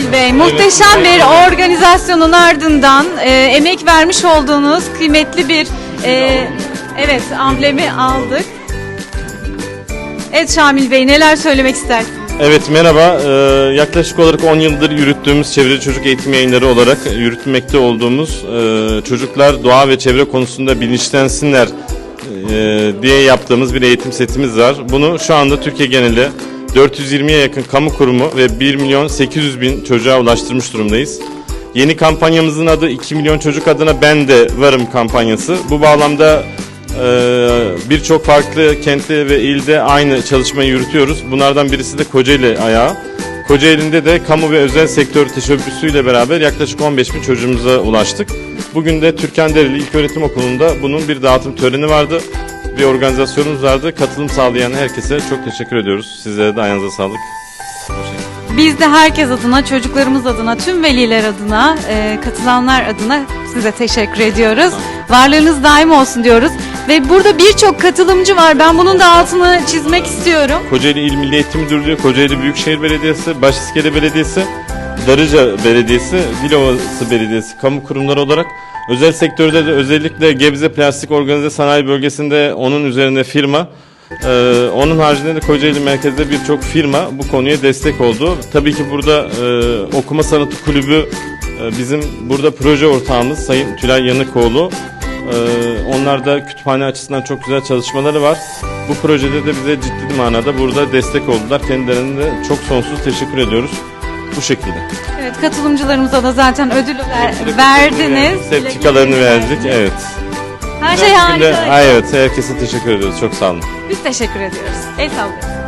Şamil Bey. Muhteşem bir organizasyonun ardından e, emek vermiş olduğunuz kıymetli bir e, evet amblemi aldık. Evet Şamil Bey neler söylemek istersiniz? Evet merhaba. Ee, yaklaşık olarak 10 yıldır yürüttüğümüz çevre çocuk eğitim yayınları olarak yürütmekte olduğumuz e, çocuklar doğa ve çevre konusunda bilinçlensinler e, diye yaptığımız bir eğitim setimiz var. Bunu şu anda Türkiye geneli 420'ye yakın kamu kurumu ve 1 milyon 800 bin çocuğa ulaştırmış durumdayız. Yeni kampanyamızın adı 2 milyon çocuk adına ben de varım kampanyası. Bu bağlamda ee, birçok farklı kentte ve ilde aynı çalışmayı yürütüyoruz. Bunlardan birisi de Kocaeli ayağı. Kocaeli'nde de kamu ve özel sektör teşebbüsüyle beraber yaklaşık 15 bin çocuğumuza ulaştık. Bugün de Türkan Dereli İlköğretim Okulu'nda bunun bir dağıtım töreni vardı. Bir organizasyonumuz vardı. Katılım sağlayan herkese çok teşekkür ediyoruz. Sizlere de ayağınıza sağlık. Biz de herkes adına, çocuklarımız adına, tüm veliler adına, e, katılanlar adına size teşekkür ediyoruz. Varlığınız daim olsun diyoruz. Ve burada birçok katılımcı var. Ben bunun da altını çizmek istiyorum. Kocaeli İl Milli Eğitim Müdürlüğü, Kocaeli Büyükşehir Belediyesi, Başiskele Belediyesi, Darıca Belediyesi, Dilovası Belediyesi kamu kurumları olarak özel sektörde de özellikle Gebze Plastik Organize Sanayi Bölgesi'nde onun üzerine firma ee, onun haricinde de Kocaeli merkezde birçok firma bu konuya destek oldu. Tabii ki burada e, Okuma Sanatı Kulübü e, bizim burada proje ortağımız Sayın Tülay Yanıkoğlu. Ee, onlar da kütüphane açısından çok güzel çalışmaları var. Bu projede de bize ciddi manada burada destek oldular. Kendilerine de çok sonsuz teşekkür ediyoruz. Bu şekilde. Evet katılımcılarımıza da zaten ödül ver- verdiniz. Sertifikalarını verdik. Evet. Her şey bir harika. evet. Herkese teşekkür ediyoruz. Çok sağ olun. Biz teşekkür ediyoruz. El sallıyoruz.